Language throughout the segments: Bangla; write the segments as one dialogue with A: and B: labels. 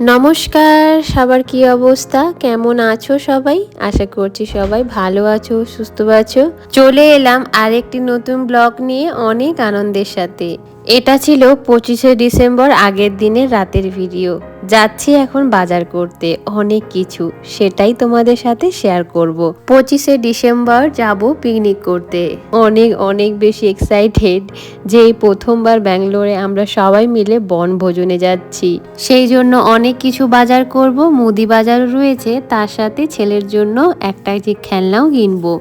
A: নমস্কার, সবার কি অবস্থা? কেমন আছো সবাই? আশা করছি সবাই ভালো আছো, সুস্থ আছো। চলে এলাম আরেকটি নতুন ব্লগ নিয়ে অনেক আনন্দের সাথে। এটা ছিল পঁচিশে ডিসেম্বর আগের দিনের রাতের ভিডিও যাচ্ছি এখন বাজার করতে। অনেক কিছু, সেটাই তোমাদের সাথে শেয়ার করব। পঁচিশে ডিসেম্বর যাব পিকনিক করতে। অনেক অনেক বেশি এক্সাইটেড যে এই প্রথমবার ব্যাঙ্গালোরে আমরা সবাই মিলে বনভোজনে যাচ্ছি। সেই জন্য অনেক কিছু বাজার করব, মুদি বাজারও রয়েছে, তার সাথে ছেলের জন্য একটা যে খেলনাও কিনবো।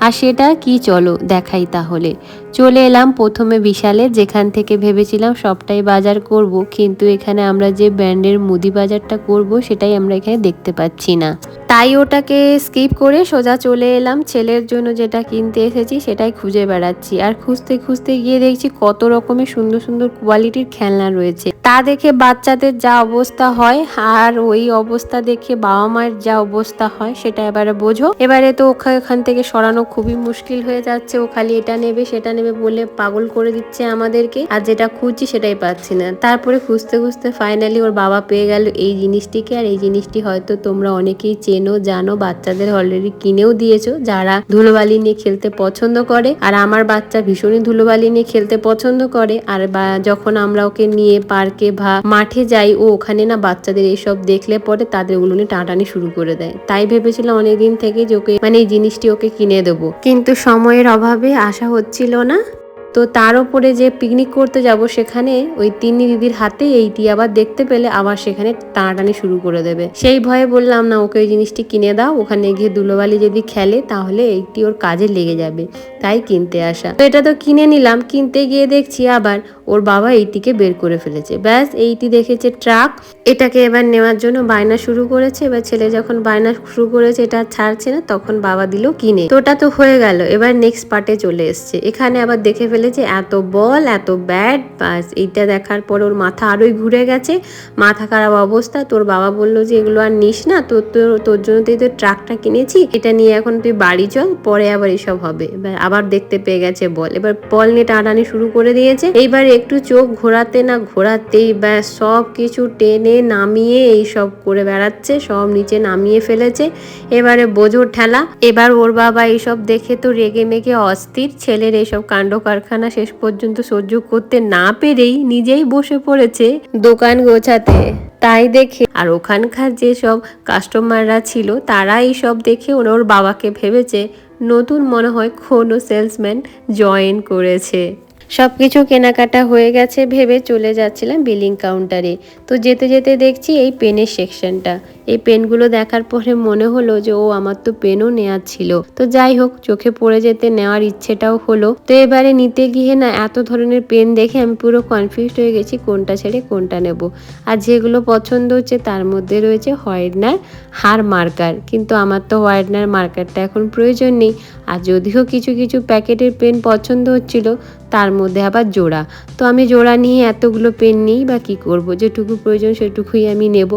A: আর সেটা কি চলো দেখাই তাহলে। চলে এলাম প্রথমে বিশালে, যেখান থেকে ভেবেছিলাম সবটাই বাজার করব, কিন্তু এখানে আমরা যে ব্র্যান্ডের মুদি বাজারটা করব সেটাই আমরা এখানে দেখতে পাচ্ছি না। তাই ওটাকে স্কিপ করে সোজা চলে এলাম। ছেলের জন্য যেটা কিনতে এসেছি সেটাই খুঁজে বেড়াচ্ছি। আর খুঁজতে খুঁজতে গিয়ে দেখছি কত রকমের সুন্দর সুন্দর কোয়ালিটির খেলনা রয়েছে। তা দেখে বাচ্চাদের যা অবস্থা হয় আর ওই অবস্থা দেখে বাবা মায়ের যা অবস্থা হয় সেটা এবারে বোঝো। এবারে তো ওখা- ওখান থেকে সরানো খুবই মুশকিল হয়ে যাচ্ছে। ও খালি এটা নেবে, সেটা নেবে বলে পাগল করে দিচ্ছে আমাদেরকে। আর যেটা খুঁজছি সেটাই পাচ্ছি না। তারপরে খুঁজতে খুঁজতে ফাইনালি ওর বাবা পেয়ে গেল এই জিনিসটিকে। আর এই জিনিসটি হয়তো তোমরা অনেকেই চেনো। জানো? বাচ্চাদের অলরেডি কিনেও দিয়েছ। যারা ধুলোবালি নিয়ে খেলতে পছন্দ করে, আর আমার বাচ্চা ভীষণই ধুলোবালি নিয়ে খেলতে পছন্দ করে, আর যখন আমরা ওকে নিয়ে পার্কে বা মাঠে যাই, ও ওখানে না বাচ্চাদের এইসব দেখলে পরে তাদের ওগুলো নিয়ে টাটানি শুরু করে দেয়। তাই ভেবেছিলাম অনেকদিন থেকে যে ওকে মানে এই জিনিসটি ওকে কিনে দেবো। কিন্তু সময়ের অভাবে আসা হচ্ছিল না। তো তার উপরে যে পিকনিক করতে যাব সেখানে ওই তিন্নি দিদির হাতে এইটি আবার দেখতে পেলে আবার সেখানে টানাটানি শুরু করে দেবে। সেই ভয়ে বললাম, না, ওকে ওই জিনিসটি কিনে দাও, ওখানে গিয়ে দুলোবালি যদি খেলে তাহলে এইটি ওর কাজে লেগে যাবে, তাই কিনতে আসা। তো এটা তো কিনে নিলাম, কিনতে গিয়ে দেখছি আবার ওর বাবা এইটিকে বের করে ফেলেছে। ব্যাস, এইটি দেখেছে ট্রাক। এটাকে এবার নেওয়ার জন্য বায়না শুরু করেছে। এবার ছেলে যখন বায়না শুরু করেছে, এটা ছাড়ছে না, তখন বাবা দিল, কিনে। তো ওটা তো হয়ে গেল। এবার নেক্সট পার্টে চলে এসছে। এখানে আবার দেখে ফেলেছে, এত বল, এত ব্যাট। বাস এইটা দেখার পর ওর মাথা আরোই ঘুরে গেছে। মাথা খারাপ অবস্থা। তোর বাবা বলল যে, এগুলো আর নিস না তোর তোর তোর জন্য তুই তো ট্রাকটা কিনেছি, এটা নিয়ে এখন তুই বাড়ি চল, পরে আবার এসব হবে। এবার আবার দেখতে পেয়ে গেছে বল। এবার বল নিয়ে টানানি শুরু করে দিয়েছে। এইবার একটু চোখ ঘোরাতে না ঘোরাতেই ব্যাস, সব কিছু টেনে নামিয়ে এই সব করে বেড়াচ্ছে, সব নিচে নামিয়ে ফেলেছে। এবারে বোঝোর ঠেলা। এবার ওর বাবা এইসব দেখে তো রেগে মেগে অস্থির। ছেলের এইসব কাণ্ড কারখানা শেষ পর্যন্ত সহ্য করতে না পেরেই নিজেই বসে পড়েছে দোকান গোছাতে। তাই দেখে আর ওখানকার যেসব কাস্টমাররা ছিল, তারা এই সব দেখে ওর বাবাকে ভেবেছে, নতুন মনে হয় কোনো সেলসম্যান জয়েন করেছে। সব কিছু কেনাকাটা হয়ে গেছে, ভেবে চলে যাচ্ছিলাম বিলিং কাউন্টারে তো যেতে যেতে দেখছি এই পেনের সেকশনটা এই পেনগুলো দেখার পরে মনে হলো যে, ও আমার তো পেনও নেওয়ার ছিল। তো যাই হোক, চোখে পড়ে যেতে নেওয়ার ইচ্ছেটাও হলো। তো এবারে নিতে গিয়ে না, এত ধরনের পেন দেখে আমি পুরো কনফিউজড হয়ে গেছি, কোনটা ছেড়ে কোনটা নেব। আর যেগুলো পছন্দ হচ্ছে, তার মধ্যে রয়েছে হোয়াইটনার হার মার্কার কিন্তু আমার তো হোয়াইটনার মার্কারটা এখন প্রয়োজন নেই। আর যদিও কিছু কিছু প্যাকেটের পেন পছন্দ হচ্ছিল, তার মধ্যে আবার জোড়া। তো আমি জোড়া নিয়ে এতগুলো পেন নিই বা কী করব? যেটুকু প্রয়োজন সেটুকুই আমি নেব।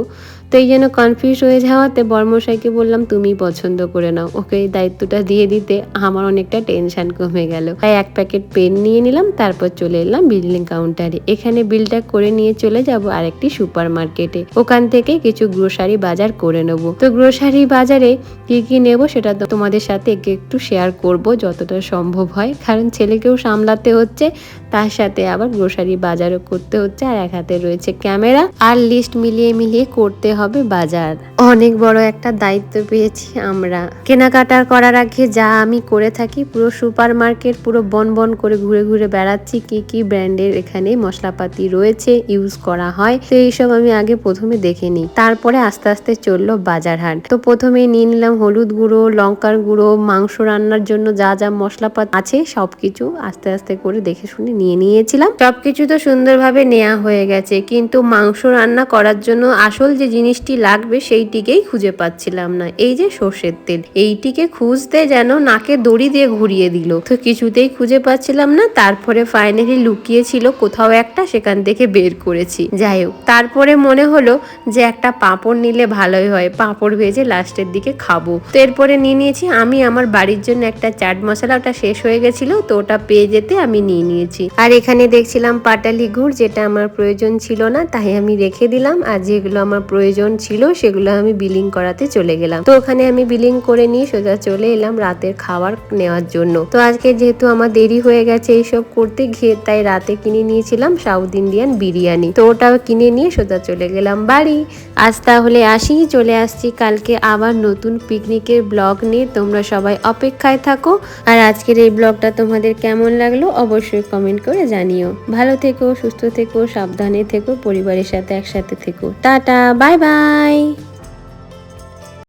A: তো এই জন্য কনফিউজ হয়ে যাওয়াতে বর্মশাইকে বললাম তুমি পছন্দ করে নাও। ওকে দায়িত্বটা দিয়ে দিতে আমার অনেকটা টেনশন কমে গেল। তাই এক প্যাকেট পেন নিয়ে নিলাম, তারপর চলে এলাম বিলিং কাউন্টারে এখানে বিলটা করে নিয়ে চলে যাব আরেকটি সুপার মার্কেটে ওখান থেকে কিছু গ্রোসারি বাজার করে নেব। তো গ্রোসারি বাজারে কি কি নেব সেটা তোমাদের সাথে একটু শেয়ার করব, যতটা সম্ভব হয়। কারণ ছেলেকেও সামলাতে হচ্ছে তার সাথে আবার গ্রোসারি বাজারও করতে হচ্ছে আর এক হাতে রয়েছে ক্যামেরা আর লিস্ট মিলিয়ে মিলিয়ে করতে হবে বাজার। অনেক বড় একটা দায়িত্ব পেয়েছি আমরা। কেনাকাটা করার আগে যা আমি করে থাকি পুরো সুপার মার্কেট পুরো বন বন করে ঘুরে ঘুরে বেড়াচ্ছি, কি কি ব্র্যান্ডের এখানে মশলাপাতি রয়েছে ইউজ করা হয়, তো এইসব আমি আগে প্রথমে দেখে নিই। তারপরে আস্তে আস্তে চলল বাজার হাট। তো প্রথমে নিয়ে নিলাম হলুদ গুঁড়ো, লঙ্কার গুঁড়ো, মাংস রান্নার জন্য যা যা মশলাপাতি আছে সবকিছু আস্তে আস্তে করে দেখে শুনে নিয়ে নিয়েছিলাম। সবকিছু তো সুন্দরভাবে নেওয়া হয়ে গেছে, কিন্তু মাংস রান্না করার জন্য আসল যে জিনিসটি লাগবে সেইটিকেই খুঁজে পাচ্ছিলাম না। এই যে সর্ষের তেল, এইটিকে খুঁজতে যেন নাকে দড়ি দিয়ে ঘুরিয়ে দিল। তো কিছুতেই খুঁজে পাচ্ছিলাম না, তারপরে ফাইনালি লুকিয়েছিল কোথাও একটা, সেখান থেকে বের করেছি। যাই হোক, তারপরে মনে হলো যে একটা পাঁপড় নিলে ভালোই হয়, পাঁপড় ভেজে লাস্টের দিকে খাব। তো এরপরে নিয়ে নিয়েছি, আমি আমার বাড়ির জন্য একটা চাট মশলা, ওটা শেষ হয়ে গেছিল, তো ওটা পেয়ে যেতে আমি নিয়ে নিয়েছি। আর এখানে দেখছিলাম পাটালি গুড়, যেটা আমার প্রয়োজন ছিল না, তাই আমি রেখে দিলাম। আর যেগুলো আমার প্রয়োজন ছিল, সেগুলো আমি বিলিং করাতে চলে গেলাম। তো ওখানে আমি বিলিং করে নিয়ে সোজা চলে এলাম রাতের খাবার নেওয়ার জন্য। তো আজকে যেহেতু আমার দেরি হয়ে গেছে এইসব করতে গিয়ে তাই রাতে কিনে নিয়েছিলাম সাউথ ইন্ডিয়ান বিরিয়ানি। তো ওটাও কিনে নিয়ে সোজা চলে গেলাম বাড়ি। আজ তাহলে আসি চলে আসছি কালকে আবার নতুন পিকনিকের ব্লগ নিয়ে। তোমরা সবাই অপেক্ষায় থাকো। আর আজকের এই ব্লগটা তোমাদের কেমন লাগল, অবশ্যই কমেন্ট করে জানিও। ভালো থেকো, সুস্থ থেকো, সাবধানে থেকো, পরিবারের সাথে একসাথে থেকো। Tata, bye bye.